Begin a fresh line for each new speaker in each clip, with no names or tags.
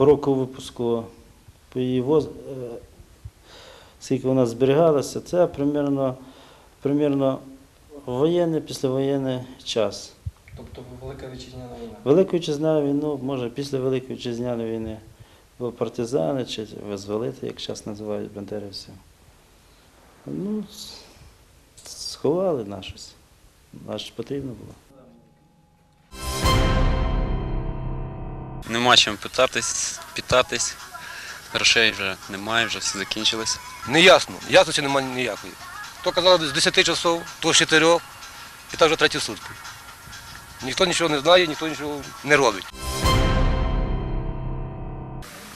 по року випуску, по її воз, е, скільки вона зберігалася, це примерно, примерно воєнний, післявоєнний час.
Тобто Велика Вітчизняна війна.
Велику вітчизняну війну, може, після Великої вітчизняної війни, бо партизани чи визволити, як зараз називають бандерівців. Ну, сховали на щось. Аж потрібно було.
Нема чим питатись, питатись. Грошей вже немає, вже всі закінчились.
Неясно, ясності немає ніякої. То казали з 10 часов, то з 4, і так вже треті сутки. Ніхто нічого не знає, ніхто нічого не робить.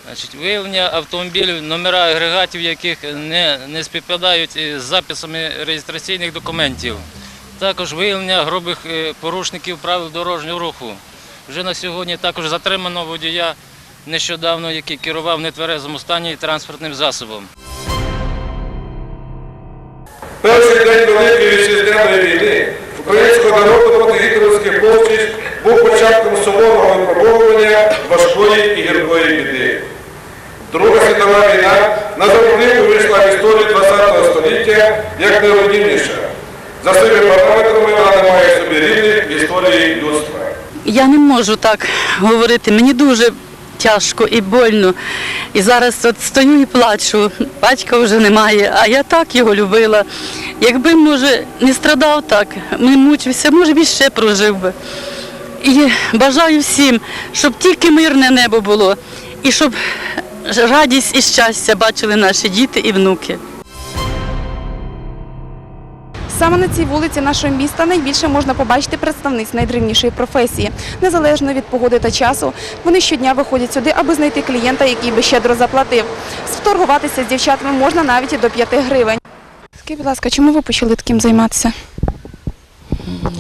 Значить, виявлення автомобілів, номера агрегатів, яких не, не співпадають із записами реєстраційних документів. Також виявлення грубих е, порушників правил дорожнього руху. Вже на сьогодні також затримано водія нещодавно, який керував в нетверезому стані транспортним засобом.
Перший день Великої вітчизняної війни українського народу проти гітлерівських полчищ був початком суворого випробовування важкої і гіркої біди. Друга світова війна назавжди увійшла в історію ХХ століття як найродівніша. За своїми параметрами вона має собі рівних в історії людства.
Я не можу так говорити. Мені дуже тяжко і больно. І зараз от стою і плачу. Батька вже немає, а я так його любила. Якби, може, не страдав так, не мучився, може б ще прожив би. І бажаю всім, щоб тільки мирне небо було, і щоб радість і щастя бачили наші діти і внуки.
Саме на цій вулиці нашого міста найбільше можна побачити представниць найдревнішої професії. Незалежно від погоди та часу, вони щодня виходять сюди, аби знайти клієнта, який би щедро заплатив. Сторгуватися з дівчатами можна навіть і до 5 гривень. Скажіть, будь ласка, чому ви почали таким займатися?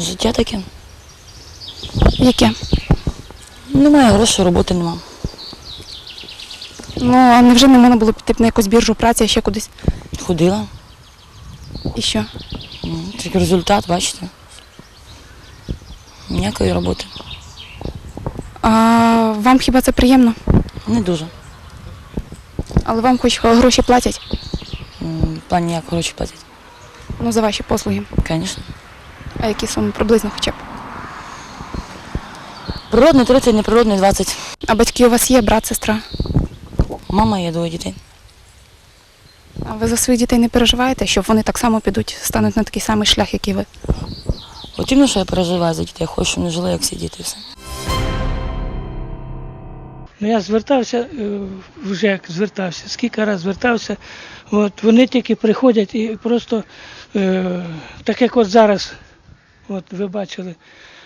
Життя таке.
Яке?
Немає грошей, роботи нема.
Ну, а невже не можна було піти на якусь біржу праці, а ще кудись?
Ходила.
І що?
М, Тільки результат, бачите. Ніякої роботи.
А вам хіба це приємно?
Не дуже.
Але вам хоч гроші платять?
М, В плані як гроші платять.
Ну, за ваші послуги.
Звісно.
А які суми приблизно хоча б?
Природний 30, неприродний 20.
А батьки у вас є, брат, сестра?
Мама є двоє дітей.
А ви за своїх дітей не переживаєте, що вони так само підуть, стануть на такий самий шлях, як і ви?
От іменно, що я переживаю за дітей, я хочу, щоб вони жили, як всі діти. Все.
Ну, я звертався, е, вже як звертався, скільки разів звертався. От, вони тільки приходять і просто, е, так як от зараз, от ви бачили,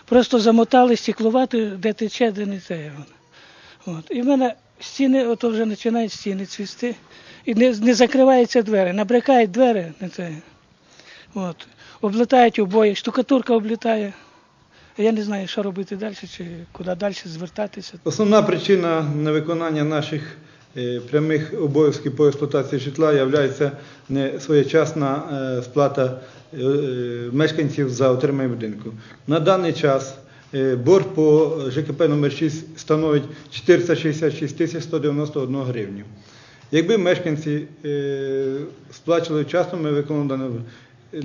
просто замотали стекловати, де тече, де не те. От. І в мене стіни, ото вже починають стіни цвісти. І не, не закриваються двері, набрикають двері на це. От. Облітають обоє, штукатурка облітає. Я не знаю, що робити далі, чи куди далі звертатися.
Основна причина невиконання наших е, прямих обов'язків по експлуатації житла є несвоєчасна е, сплата е, мешканців за отримання будинку. На даний час борг по ЖКП номер 6 становить 466 тисяч 191 гривню. Якби мешканці е, сплачували вчасно, ми виконали. Е,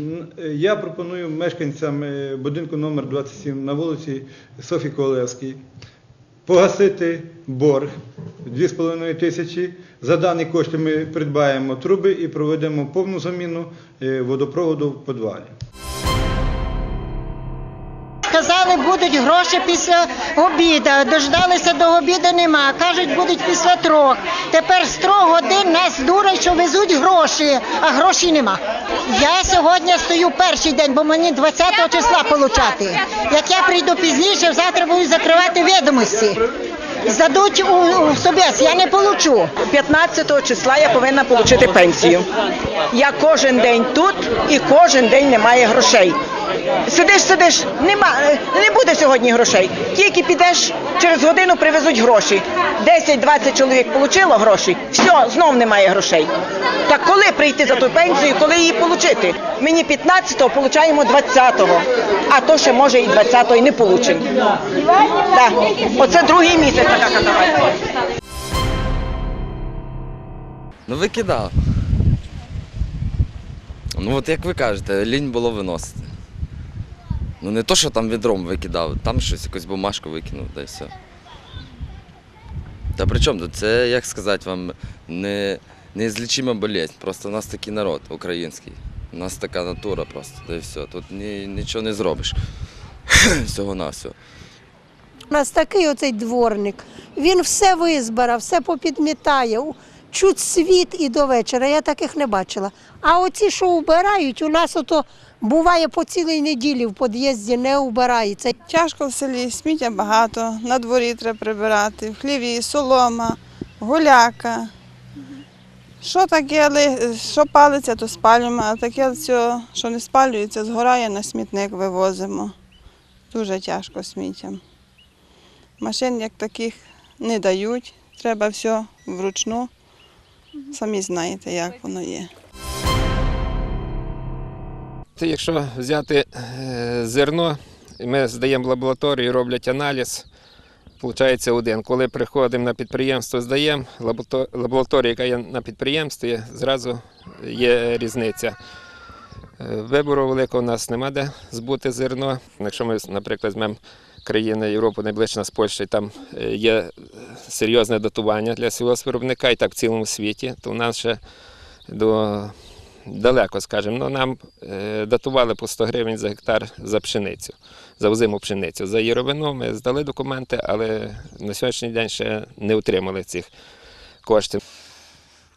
Я пропоную мешканцям е, будинку номер 27 на вулиці Софії Колевській погасити борг 2,5 тисячі. За дані кошти ми придбаємо труби і проведемо повну заміну е, водопроводу в підвалі.
Казали, будуть гроші після обіду. Дождалися до обіду нема. Кажуть, будуть після трьох. Тепер з трьох годин нас дурять, що везуть гроші, а грошей нема. Я сьогодні стою перший день, бо мені 20 числа получати. Як я прийду пізніше, завтра будуть закривати відомості. Здадуть у, у собес, я не получу.
15 числа я повинна отримати пенсію. Я кожен день тут і кожен день немає грошей. Сидиш, сидиш, нема, е, не буде сьогодні грошей. Тільки підеш, через годину привезуть гроші. 10-20 чоловік отримало гроші, все, знов немає грошей. Так коли прийти за ту пенсію, коли її отримати? Мені 15-го, получаємо 20-го, а то ще може і 20-го і не получимо. Так, оце другий місяць така катавасія. Ну викидав. Ну от як ви кажете, лінь було виносити. Ну не то, що там відром викидав, там щось якусь бумажку викинув, да і все. Та при чому тут? Це, як сказати вам, не, неізлічима болезнь. Просто у нас такий народ український. У нас така натура просто, да і все. Тут ні, нічого не зробиш. Всього на всього.
У нас такий оцей дворник. Він все визбирав, все попідмітає. Чуть світ і до вечора. Я таких не бачила. А оці, що вбирають, у нас ото буває по цілій неділі в під'їзді не вбирається.
Тяжко в селі, сміття багато, на дворі треба прибирати, в хліві, солома, гуляка. Що таке, ли- що палиться, то спалюємо, а таке, все, що не спалюється, згорає на смітник вивозимо. Дуже тяжко сміттям. Машин як таких не дають, треба все вручну. Самі знаєте, як воно є.
Це якщо взяти е, зерно, ми здаємо в лабораторію, роблять аналіз, виходить один. Коли приходимо на підприємство, здаємо, лабораторія, яка є на підприємстві, зразу є різниця. Е, Вибору великого у нас нема де збути зерно. Якщо ми, наприклад, візьмемо країни Європи, найближче нас Польща, і там е, є серйозне датування для сільгоспвиробника, і так в цілому світі, то у нас ще до далеко, скажімо. Ну, нам е, датували по 100 гривень за гектар за пшеницю, за озиму пшеницю. За яровину ми здали документи, але на сьогоднішній день ще не отримали цих коштів.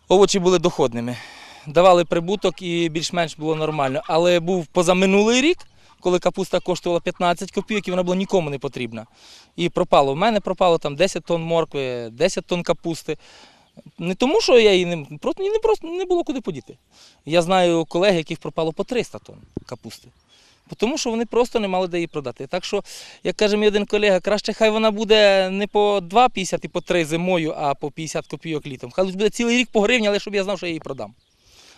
овочі були доходними. Давали прибуток і більш-менш було нормально. Але був позаминулий рік, коли капуста коштувала 15 копійок, і вона була нікому не потрібна. І пропало. У мене пропало там 10 тонн моркви, 10 тонн капусти. Не тому, що я її не просто не просто не було куди подіти. Я знаю колег, яких пропало по 300 тонн капусти. Тому що вони просто не мали де її продати. Так що, як каже мій один колега, краще хай вона буде не по 2,50 і по 3 зимою, а по 50 копійок літом. Хай буде цілий рік по гривні, але щоб я знав, що я її продам.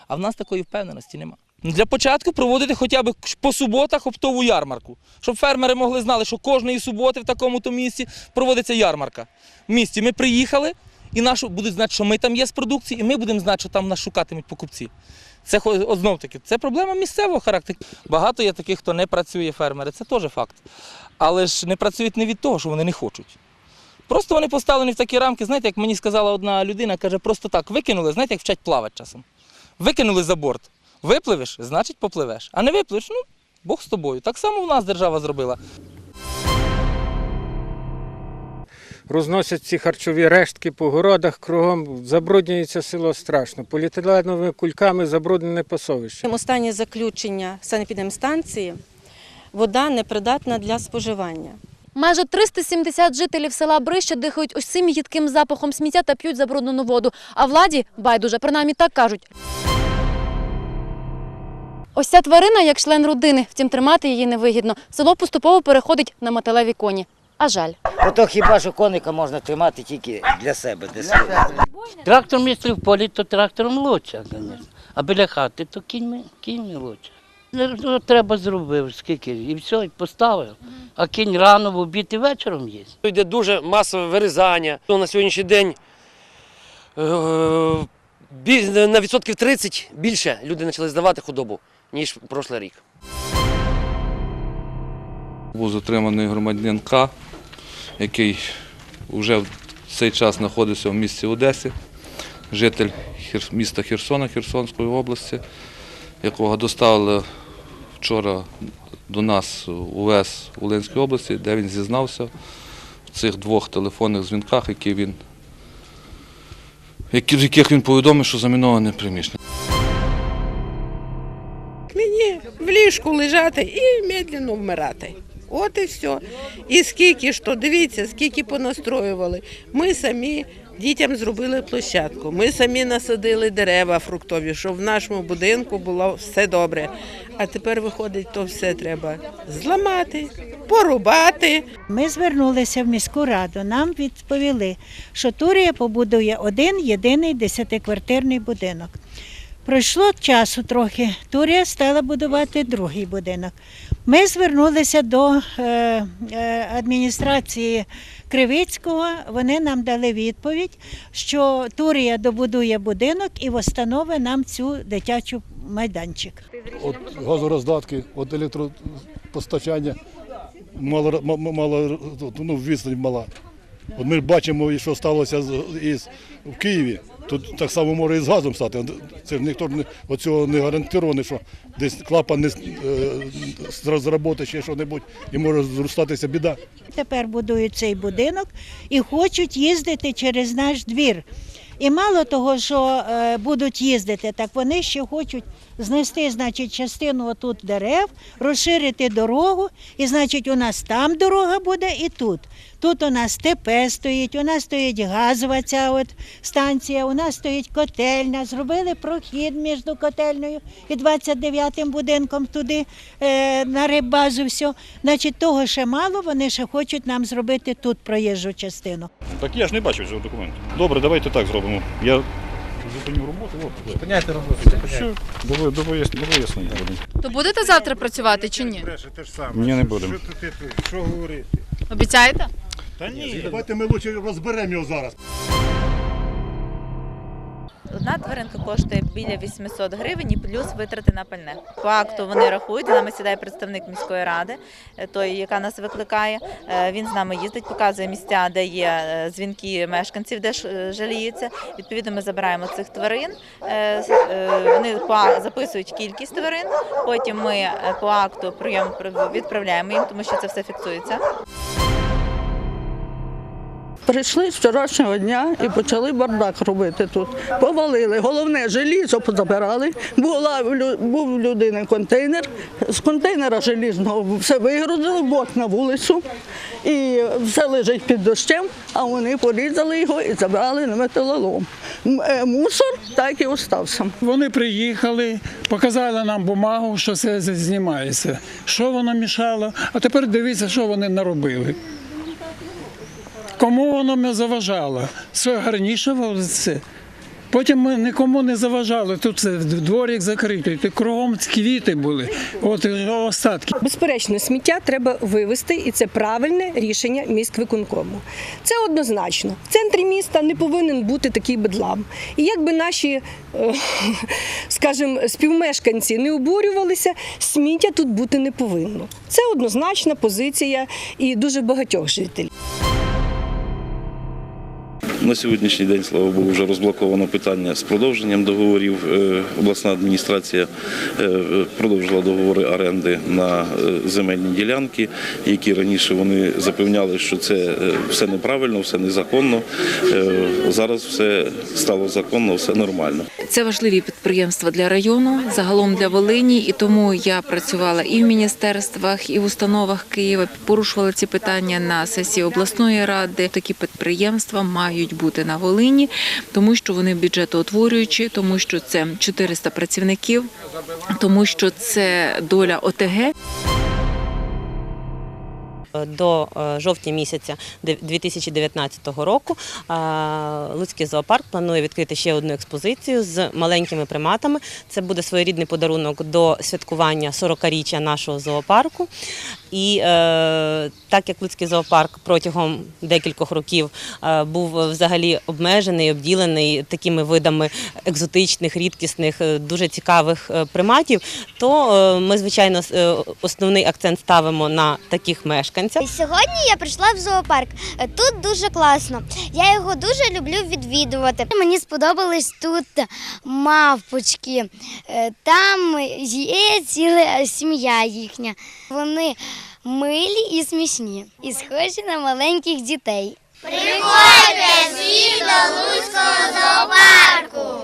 А в нас такої впевненості нема. Ну, Для початку проводити хоча б по суботах оптову ярмарку, щоб фермери могли знати, що кожної суботи в такому-то місці проводиться ярмарка. В місті ми приїхали, і нашу будуть знати, що ми там є з продукції, і ми будемо знати, що там нас шукатимуть покупці. Це знов таки, це проблема місцевого характеру. Багато є таких, хто не працює фермери, це теж факт. Але ж не працюють не від того, що вони не хочуть. Просто вони поставлені в такі рамки, знаєте, як мені сказала одна людина, каже, просто так викинули, знаєте, як вчать плавати часом. Викинули за борт. Випливеш, значить попливеш. А не випливеш, ну, Бог з тобою. Так само в нас держава зробила.
розносять ці харчові рештки по городах, кругом забруднюється село страшно. Поліетиленовими кульками забруднене пасовище.
Останнє заключення санепідемстанції вода непридатна для споживання.
Майже 370 жителів села Брище дихають усім їдким запахом сміття та п'ють забруднену воду. А владі байдуже, принаймні так кажуть. Ось ця тварина як член родини, втім тримати її невигідно. Село поступово переходить на металеві коні. А жаль.
Ото хіба що коника можна тримати тільки для себе, для себе.
Трактором, якщо в полі, то трактором лучше, звісно. А біля хати, то кіньми, кіньми лучше. Ну, Треба зробив, скільки, і все, і поставив. А кінь рано в обід і вечором є.
Йде дуже масове вирізання. Ну, На сьогоднішній день е, на відсотків 30 більше люди почали здавати худобу, ніж прошлий рік.
Був затриманий громадянин К, який вже в цей час знаходився в місті Одесі, житель міста Херсона Херсонської області, якого доставили вчора до нас у ВЕС Волинської області, де він зізнався в цих двох телефонних дзвінках, які він, які, в яких він повідомив, що заміноване приміщення.
Мені в ліжку лежати і медленно вмирати. От і все. І скільки ж то, дивіться, скільки понастроювали. Ми самі дітям зробили площадку. Ми самі насадили дерева фруктові, щоб в нашому будинку було все добре. А тепер виходить, то все треба зламати, порубати.
Ми звернулися в міську раду. Нам відповіли, що Турія побудує один єдиний десятиквартирний будинок. Пройшло часу трохи. Турія стала будувати другий будинок. Ми звернулися до е, е, адміністрації Кривицького вони нам дали відповідь, що Турія добудує будинок і встановить нам цю дитячу майданчик.
От газороздатки, от електропостачання, мало, мало ну, відстань мала. От ми бачимо, що сталося із, в Києві. Тут так само може і з газом стати. Це ж ніхто не, оцього не гарантований, що десь клапан не е, зробити ще щось і може зростатися біда.
Тепер будують цей будинок і хочуть їздити через наш двір. І мало того, що е, будуть їздити, так вони ще хочуть знести, значить, частину отут дерев, розширити дорогу, і значить, у нас там дорога буде і тут. Тут у нас ТП стоїть, у нас стоїть газова ця от станція, у нас стоїть котельня. Зробили прохід між котельною і 29-м будинком туди е, на риббазу. Все. Значить, того ще мало, вони ще хочуть нам зробити тут проїжджу частину.
Так я ж не бачив цього документу. Добре, давайте так зробимо. Я зупиню роботу. От,
Зупиняйте роботу.
Все, до, до, вияс- до вияснення будемо.
То будете завтра працювати чи ні?
Ні, не будемо.
Що говорити?
Обіцяєте?
Та ні, давайте ми лучше розберемо його зараз.
Одна тваринка коштує біля 800 гривень і плюс витрати на пальне. По акту вони рахують. З нами сідає представник міської ради, е, той, яка нас викликає. Е, Він з нами їздить, показує місця, де є е, дзвінки мешканців, де жаліються. Відповідно, ми забираємо цих тварин. Вони записують кількість тварин. Потім ми по акту прийом відправляємо їм, тому що це все фіксується.
Прийшли з вчорашнього дня і почали бардак робити тут. Повалили. Головне желізо позабирали. Була в був у людини контейнер. З контейнера желізного все вигрузили, бок на вулицю. І все лежить під дощем, а вони порізали його і забрали на металолом. Е, Мусор так і остався.
Вони приїхали, показали нам бумагу, що це знімається. Що воно мішало, а тепер дивіться, що вони наробили. Кому воно не заважало? Все гарніше це. Потім ми нікому не заважали. Тут це дворик закритий, тут кругом квіти були. От остатки.
Безперечно, сміття треба вивезти, і це правильне рішення міськвиконкому. Це однозначно. В центрі міста не повинен бути такий бедлам. І якби наші, е, скажімо, співмешканці не обурювалися, сміття тут бути не повинно. Це однозначна позиція і дуже багатьох жителів.
На сьогоднішній день, слава Богу, вже розблоковано питання з продовженням договорів. Е, Обласна адміністрація е, продовжила договори оренди на е, земельні ділянки, які раніше вони запевняли, що це все неправильно, все незаконно. Зараз все стало законно, все нормально.
Це важливі підприємства для району, загалом для Волині, і тому я працювала і в міністерствах, і в установах Києва. Порушувала ці питання на сесії обласної ради. Такі підприємства мають бути на Волині, тому що вони бюджетоутворюючі, тому що це 400 працівників, тому що це доля ОТГ.
До е, жовтня місяця 2019 року е, Луцький зоопарк планує відкрити ще одну експозицію з маленькими приматами. Це буде своєрідний подарунок до святкування 40-річчя нашого зоопарку. І е, так як Луцький зоопарк протягом декількох років е, був взагалі обмежений, обділений такими видами екзотичних, рідкісних, е, дуже цікавих е, приматів, то е, ми, звичайно, е, основний акцент ставимо на таких мешканцях.
Сьогодні я прийшла в зоопарк. Тут дуже класно. Я його дуже люблю відвідувати. Мені сподобались тут мавпочки. Е, Там є ціла сім'я їхня. Вони милі і смішні, і схожі на маленьких дітей. Приходьте всі до Луцького зоопарку!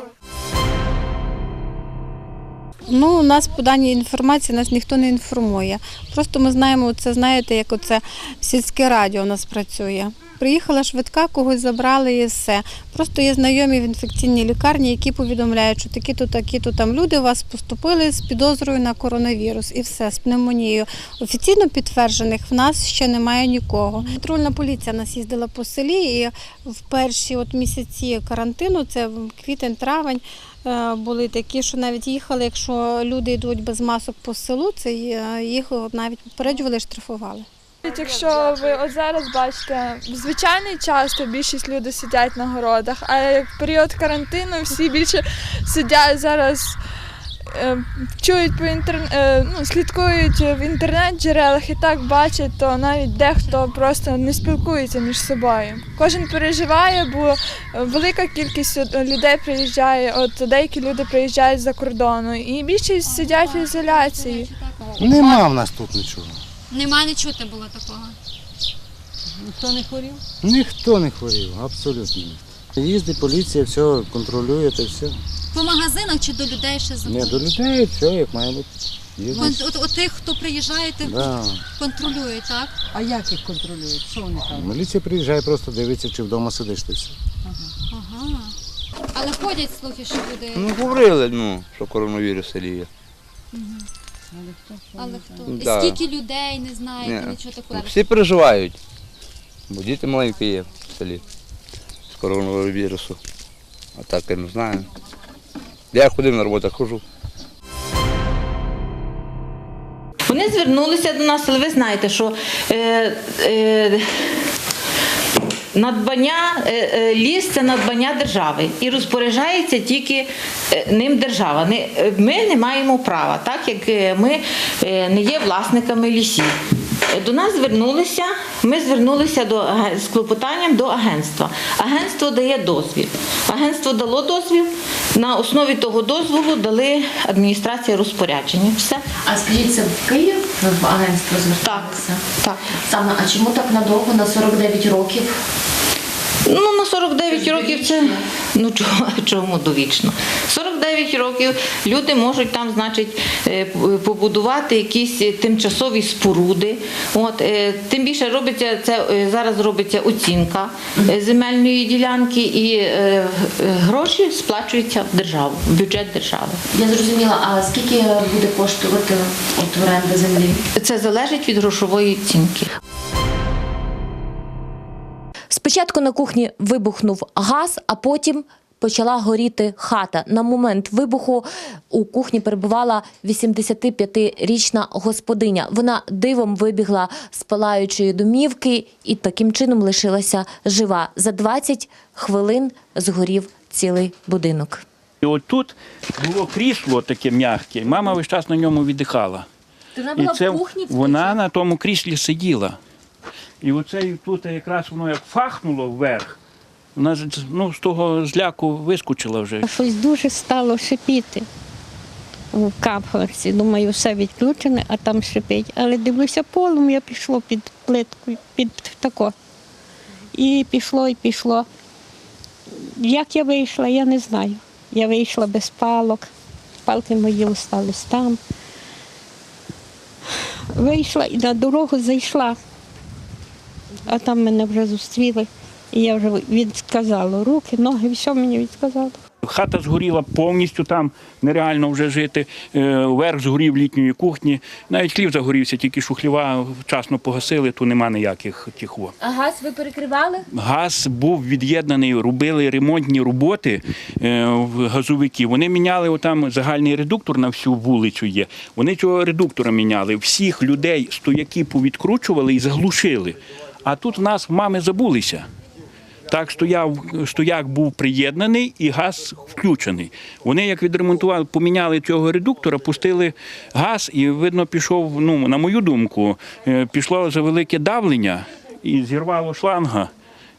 Ну, у нас по даній інформації нас ніхто не інформує. Просто ми знаємо, це знаєте, як оце сільське радіо у нас працює. Приїхала швидка, когось забрали і все. Просто є знайомі в інфекційній лікарні, які повідомляють, що такі-то, такі-то там люди у вас поступили з підозрою на коронавірус і все, з пневмонією. Офіційно підтверджених в нас ще немає нікого. Патрульна поліція нас їздила по селі і в перші от місяці карантину, це квітень-травень, е, були такі, що навіть їхали, якщо люди йдуть без масок по селу, це е, їх навіть попереджували, штрафували.
Якщо ви от зараз бачите, в звичайний час то більшість людей сидять на городах, а в період карантину всі більше сидять зараз, е, чують по інтернет, ну, слідкують в інтернет-джерелах і так бачать, то навіть дехто просто не спілкується між собою. Кожен переживає, бо велика кількість людей приїжджає, от деякі люди приїжджають з-за кордону, і більшість сидять в ізоляції.
Нема в нас тут нічого.
Нема не чути було такого.
Ніхто не хворів? Ніхто не хворів, абсолютно ніхто. Їздить поліція, все контролює та все.
По магазинах чи до людей ще
Не до людей, все як має бути.
От,
Їздить.
от, от тих, хто приїжджає, тих
Да.
контролюють, так?
А як їх контролюють? Що вони там? Міліція приїжджає, просто дивиться, чи вдома сидиш ти все.
Ага. Але ходять слухи, що люди.
Ну, говорили, ну, що коронавірус є.
Але хто?
Да.
Скільки людей не знаєте,
Ні.
нічого такого.
Всі переживають, бо діти маленькі є в селі з коронавірусу. А так я не знаю. Я ходив на роботу, хожу.
Вони звернулися до нас, але ви знаєте, що е, е, надбання, е, е, ліс це надбання держави і розпоряджається тільки е, ним держава. Ми не маємо права, так як ми не є власниками лісів. До нас звернулися, ми звернулися до, з клопотанням до агентства. Агентство дає дозвіл. Агентство дало дозвіл, на основі того дозволу дали адміністрація розпорядження. Все.
А скажіть, це в Київ в агентство зверталися?
Так.
Саме, а чому так надовго, на 49 років?
Ну, на 49 років це ну чого, чому довічно? 49 років люди можуть там, значить, е, побудувати якісь е, тимчасові споруди. От е, тим більше робиться це зараз робиться оцінка земельної ділянки, і гроші сплачуються в державу, в бюджет держави.
Я зрозуміла, а скільки буде коштувати от оренда землі?
Це залежить від грошової оцінки.
Спочатку на кухні вибухнув газ, а потім почала горіти хата. На момент вибуху у кухні перебувала 85-річна господиня. Вона дивом вибігла з палаючої домівки і таким чином лишилася жива. За 20 хвилин згорів цілий будинок.
І от тут було крісло таке м'яке, мама весь час на ньому віддихала. Вона, І це вона на тому кріслі сиділа. І оце тут якраз воно як фахнуло вверх, вона ну, з того зляку вискочила вже.
Щось дуже стало шипіти у капхарці. Думаю, все відключене, а там шипить. Але дивлюся, полум'я пішло під плитку, під тако. І пішло, і пішло. Як я вийшла, я не знаю. Я вийшла без палок. Палки мої остались там. Вийшла і на дорогу зайшла, а там мене вже зустріли. І я вже відказала руки, ноги, все мені відказало.
Хата згоріла повністю там, нереально вже жити. Е, Верх згорів літньої кухні. Навіть хлів загорівся, тільки шухліва вчасно погасили, то нема ніяких тих во.
А газ ви перекривали?
Газ був від'єднаний, робили ремонтні роботи е, в газовики. Вони міняли отам загальний редуктор на всю вулицю є. Вони цього редуктора міняли. Всіх людей стояки повідкручували і заглушили. А тут в нас мами забулися. Так стояв, стояк був приєднаний і газ включений. Вони як відремонтували, поміняли цього редуктора, пустили газ, і видно, пішов, ну, на мою думку, е, пішло за велике давлення і зірвало шланга.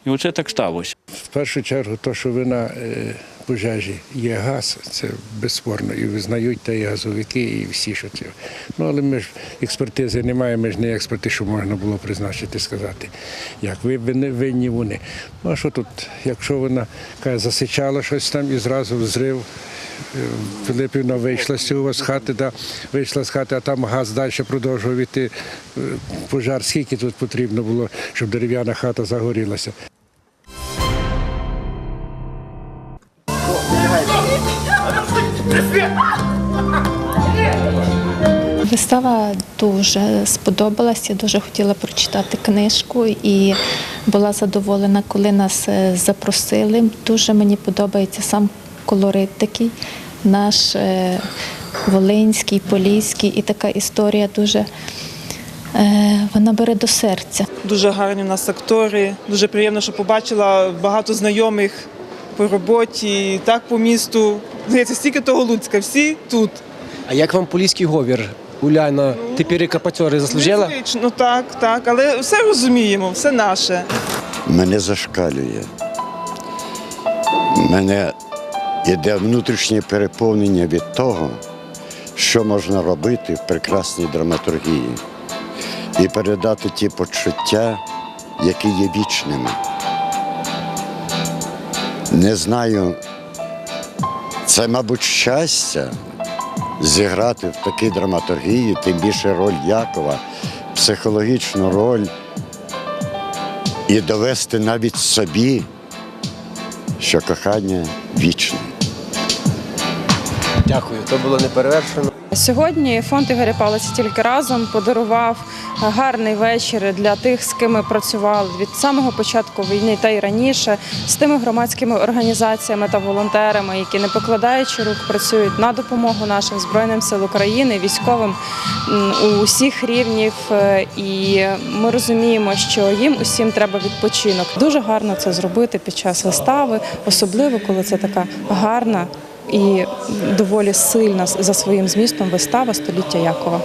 І оце так сталося.
В першу чергу, то, що вина е, пожежі є газ, це безспорно. І визнають та і газовики, і всі, що це. Ну, але ми ж експертизи немає, ми ж не експерти, що можна було призначити, сказати, як ви винні, вони. Ну а що тут, якщо вона каже, засичала щось там і зразу взрив. е, Филипівна вийшла з цього з хати, да, вийшла з хати, а там газ далі продовжував іти. Е, Пожар, скільки тут потрібно було, щоб дерев'яна хата загорілася.
Вистава дуже сподобалась. Я дуже хотіла прочитати книжку і була задоволена, коли нас е, запросили. Дуже мені подобається сам колорит такий, наш е, волинський, поліський, і така історія дуже е, вона бере до серця.
Дуже гарні у нас актори. Дуже приємно, що побачила багато знайомих по роботі, так по місту. Здається, стільки того Луцька, всі тут.
А як вам поліський говір? Уляна, ти перекопатьори заслужила?
Незвично, так, так, але все розуміємо, все наше.
мене зашкалює. Мене йде внутрішнє переповнення від того, що можна робити в прекрасній драматургії і передати ті почуття, які є вічними. Не знаю, це, мабуть, щастя зіграти в такій драматургії, тим більше роль Якова, психологічну роль і довести навіть собі, що кохання вічне.
Дякую, то було неперевершено.
Сьогодні фонд Ігоря Палиця тільки разом подарував гарний вечір для тих, з ким ми працювали від самого початку війни та й раніше, з тими громадськими організаціями та волонтерами, які не покладаючи рук працюють на допомогу нашим збройним сил України, військовим у усіх рівнів. Е, І ми розуміємо, що їм усім треба відпочинок. Дуже гарно це зробити під час вистави, особливо коли це така гарна і доволі сильна за своїм змістом вистава століття Якова.